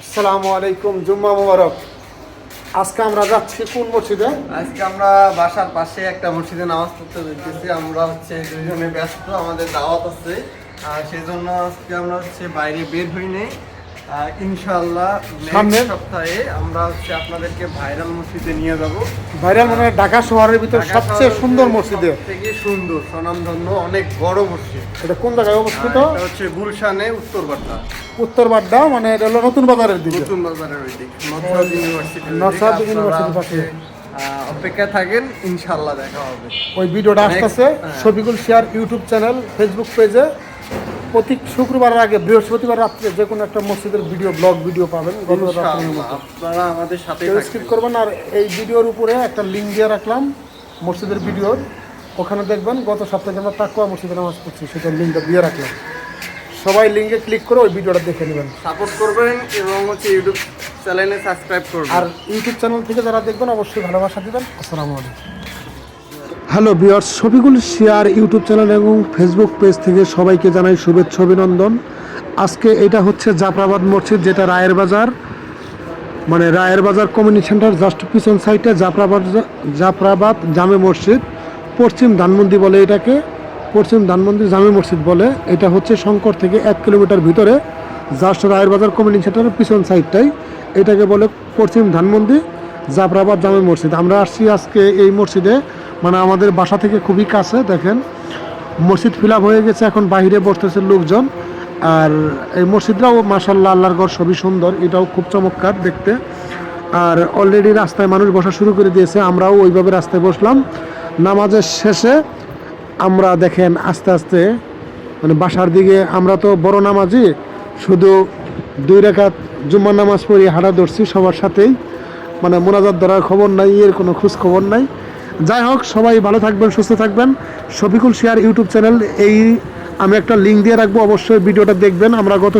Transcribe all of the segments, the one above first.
আসসালামু আলাইকুম, জুম্মা মুবারক। আজকে আমরা যাচ্ছি কোন মসজিদে? আজকে আমরা বাসার পাশে একটা মসজিদে নামাজ পড়তে যেতেছি আমরা হচ্ছে দুইজনে ব্যস্ত, আমাদের দাওয়াত আছে। আর সেই জন্য আজকে আমরা হচ্ছে বাইরে বের হই নেই। ইনশাআল্লাহ সামনে? সপ্তাহে আমরা হচ্ছে আপনাদেরকে ভাইরাল মসজিদে নিয়ে যাব। ভাইরাল মানে ঢাকা শহরের ভিতর সবচেয়ে সুন্দর মসজিদে। থেকে সুন্দর স্বনামধন্য অনেক বড় মসজিদ। এটা কোন জায়গায় অবস্থিত? হচ্ছে গুলশানে উত্তর বাড্ডা। উত্তর বাড্ডা মানে এটা হলো নতুন বাজারের দিকে। নতুন বাজারের ওই দিক নর্থ ইউনিভার্সিটি নর্থ ইউনিভার্সিটির পাশে। অপেক্ষা থাকেন ইনশাআল্লাহ দেখা হবে। ওই ভিডিওটা আসতেছে হ্যাঁ। Shafiqul share YouTube channel Facebook পেজে প্রতি শুক্রবার আগে বৃহস্পতিবার রাত্রে যে কোনো একটা মসজিদের ভিডিও ব্লগ ভিডিও পাবেন আপনারা আমাদের সাথে করবেন আর এই ভিডিওর উপরে একটা লিঙ্ক দিয়ে রাখলাম মসজিদের ভিডিওর ওখানে দেখবেন গত সপ্তাহে আমরা তাকুয়া মসজিদে নামাজ পড়ছি সেটার লিঙ্কটা দিয়ে রাখলাম। সবাই লিঙ্কে ক্লিক করে ওই ভিডিওটা দেখে নেবেন। সাপোর্ট করবেন এবং হচ্ছে ইউটিউব চ্যানেলে সাবস্ক্রাইব করবেন। আর ইউটিউব চ্যানেল থেকে যারা দেখবেন অবশ্যই ভালোবাসা দিবেন। আসসালামু আলাইকুম। Hello viewers Shafiqul share YouTube channel এবং ফেসবুক পেজ থেকে সবাইকে জানাই শুভেচ্ছা, অভিনন্দন। আজকে এটা হচ্ছে জাফরাবাদ মসজিদ, যেটা রায়ের বাজার। মানে রায়ের বাজার কমিউনিটি সেন্টার জাস্ট পিছন সাইডে জাফরাবাদ জাফরাবাদ জামে মসজিদ, পশ্চিম ধানমন্দি বলে এটাকে, পশ্চিম ধানমন্দি জামে মসজিদ বলে। এটা হচ্ছে শঙ্কর থেকে এক কিলোমিটার ভিতরে জাস্ট রায়ের বাজার কমিউনিটি সেন্টারের পিছন সাইডটাই এটাকে বলে পশ্চিম ধানমন্দি জাফরাবাদ জামে মসজিদ। আমরা আসছি আজকে এই মসজিদে। মানে আমাদের বাসা থেকে খুবই কাছে, দেখেন। মসজিদ ফিল হয়ে গেছে, এখন বাইরে বসতেছে লোকজন। আর এই মসজিদটাও মাসাল্লাহ আল্লাহর ঘর, সবই সুন্দর, এটাও খুব চমৎকার দেখতে। আর অলরেডি রাস্তায় মানুষ বসা শুরু করে দিয়েছে, আমরাও ওইভাবে রাস্তায় বসলাম। নামাজের শেষে আমরা দেখেন আস্তে আস্তে মানে বাসার দিকে, আমরা তো বড় নামাজি, শুধু দুই রেখাত জুম্মার নামাজ পড়ি, হাঁটা ধরছি সবার সাথেই। মানে মোনাজাত ধরার খবর নাই, এর কোনো খোঁজ খবর নাই। যাই হোক, সবাই ভালো থাকবেন, সুস্থ থাকবেন। শফিকুল শেয়ার ইউটিউব চ্যানেল, এই আমি একটা লিঙ্ক দিয়ে রাখব, অবশ্যই ভিডিওটা দেখবেন। আমরা গত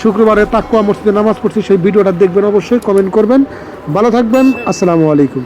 শুক্রবারে তাকুয়া মসজিদে নামাজ পড়ছি, সেই ভিডিওটা দেখবেন অবশ্যই কমেন্ট করবেন। ভালো থাকবেন, আসসালামু আলাইকুম।